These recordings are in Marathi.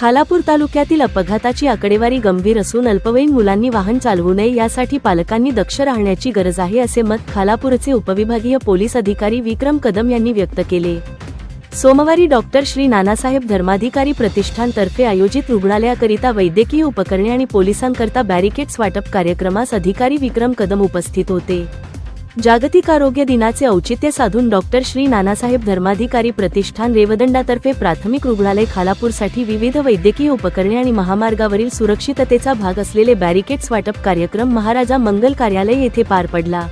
खालापूर तालुक्यातील अपघाताची आकडेवारी गंभीर असून अल्पवयीन मुलांनी वाहन चालवू नये यासाठी पालकांनी दक्ष राहण्याची गरज आहे असे मत खालापूरचे उपविभागीय पोलीस अधिकारी विक्रम कदम यांनी व्यक्त केले. सोमवारी डॉक्टर श्री नानासाहेब धर्माधिकारी प्रतिष्ठानतर्फे आयोजित रुग्णालयाकरिता वैद्यकीय उपकरणे आणि पोलिसांकरता बॅरिकेड्स वाटप कार्यक्रमास अधिकारी विक्रम कदम उपस्थित होते. जागतिक आरोग्य दिनाचे औचित्य साधून डॉक्टर श्री नानासाहेब धर्माधिकारी प्रतिष्ठान रेवदंडातर्फे प्राथमिक रुग्णालय खालापूरसाठी विविध वैद्यकीय उपकरणे आणि महामार्गावरील सुरक्षिततेचा भाग असलेले बॅरिकेड्स वाटप कार्यक्रम महाराजा मंगल कार्यालय येथे पार पडला.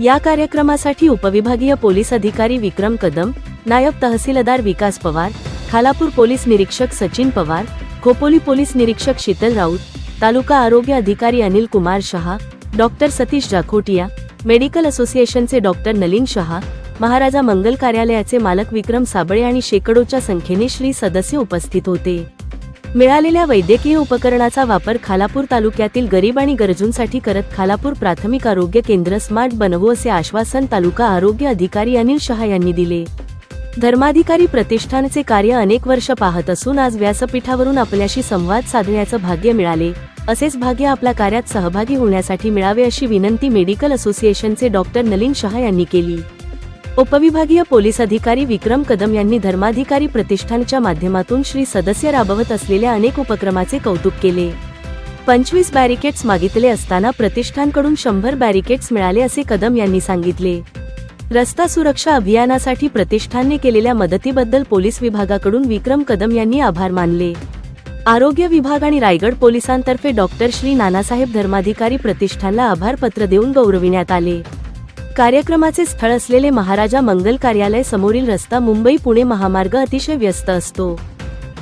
या कार्यक्रमासाठी उपविभागीय पोलीस अधिकारी विक्रम कदम नायब तहसीलदार विकास पवार खालापूर पोलीस निरीक्षक सचिन पवार खोपोली पोलीस निरीक्षक शीतल राऊत तालुका आरोग्य अधिकारी अनिल कुमार शहा डॉक्टर सतीश जाखोटिया मेडिकल असोसिएशनचे डॉक्टर नलिन शहा महाराजा मंगल कार्यालयाचे मालक विक्रम साबळे आणि शेकडोच्या संख्येने श्री सदस्य उपस्थित होते. मिळालेल्या वैद्यकीय उपकरणाचा वापर खालापूर तालुक्यातील गरीब आणि गरजूंसाठी करत खालापूर प्राथमिक आरोग्य केंद्र स्मार्ट बनवू असे आश्वासन तालुका आरोग्य अधिकारी अनिल शहा यांनी दिले. धर्माधिकारी प्रतिष्ठानचे कार्य अनेक वर्ष पाहत असून आज व्यासपीठावरून आपल्याशी संवाद साधण्याचं भाग्य मिळाले. असेच भाग्य आपल्या कार्यात सहभागी होण्यासाठी मिळावे अशी विनंती मेडिकल असोसिएशनचे डॉक्टर नलिन शहा यांनी केली. उपविभागीय पोलीस अधिकारी विक्रम कदम यांनी धर्माधिकारी प्रतिष्ठानच्या माध्यमातून श्री सदस्य राबवत असलेल्या अनेक उपक्रमाचे कौतुक केले. पंचवीस बॅरिकेड्स मागितले असताना प्रतिष्ठानकडून शंभर बॅरिकेड्स मिळाले असे कदम यांनी सांगितले. रस्ता सुरक्षा अभियानासाठी प्रतिष्ठानने केलेल्या मदतीबद्दल पोलीस विभागाकडून विक्रम कदम यांनी आभार मानले. आरोग्य विभाग आणि रायगड पोलिसांतर्फे डॉक्टर श्री नानासाहेब धर्माधिकारी प्रतिष्ठानला आभारपत्र देऊन गौरविण्यात आले. कार्यक्रमाचे स्थळ असलेले महाराजा मंगल कार्यालय समोरील रस्ता मुंबई पुणे महामार्ग अतिशय व्यस्त असतो.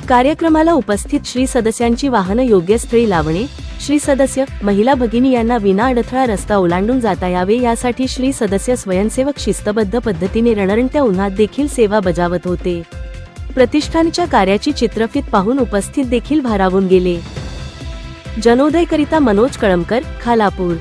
कार्यक्रमाला उपस्थित श्री सदस्यांची वाहनं योग्य स्थळी लावणे श्री सदस्य महिला भगिनी यांना विना अडथळा रस्ता ओलांडून जाता यावे यासाठी श्री सदस्य स्वयंसेवक शिस्तबद्ध पद्धतीने रणरणत्या उन्हात देखील सेवा बजावत होते. प्रतिष्ठानच्या कार्याची चित्रफित पाहून उपस्थित देखील भारावून गेले. जनोदयकरिता मनोज कळमकर खालापूर.